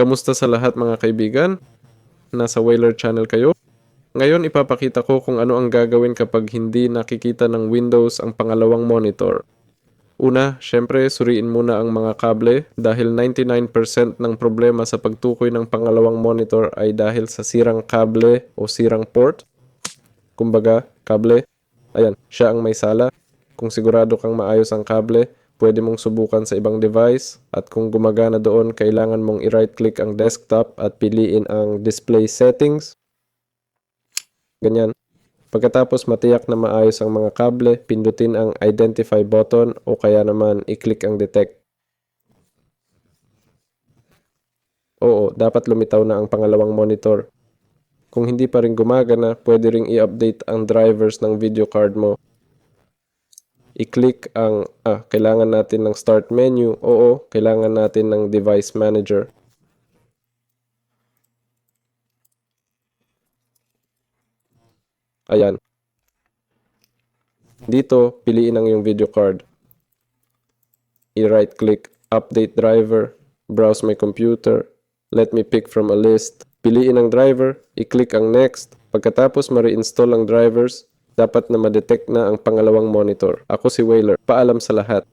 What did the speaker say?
Kamusta sa lahat mga kaibigan? Nasa Whaler Channel kayo? Ngayon ipapakita ko kung ano ang gagawin kapag hindi nakikita ng Windows ang pangalawang monitor. Una, syempre suriin muna ang mga kable dahil 99% ng problema sa pagtukoy ng pangalawang monitor ay dahil sa sirang kable o sirang port. Kumbaga, kable, ayan, siya ang may sala. Kung sigurado kang maayos ang kable, pwede mong subukan sa ibang device at kung gumagana doon, kailangan mong i-right click ang desktop at piliin ang display settings. Ganyan. Pagkatapos matiyak na maayos ang mga kable, pindutin ang identify button o kaya naman i-click ang detect. Oo, dapat lumitaw na ang pangalawang monitor. Kung hindi pa rin gumagana, pwede ring i-update ang drivers ng video card mo. I-click ang, ah, kailangan natin ng start menu. Oo, kailangan natin ng device manager. Ayan. Dito, piliin ang yung video card. I-right click, update driver, browse my computer, let me pick from a list. Piliin ang driver, i-click ang next. Pagkatapos ma-reinstall ang drivers, dapat na ma-detect na ang pangalawang monitor. Ako si Whaler. Paalam sa lahat.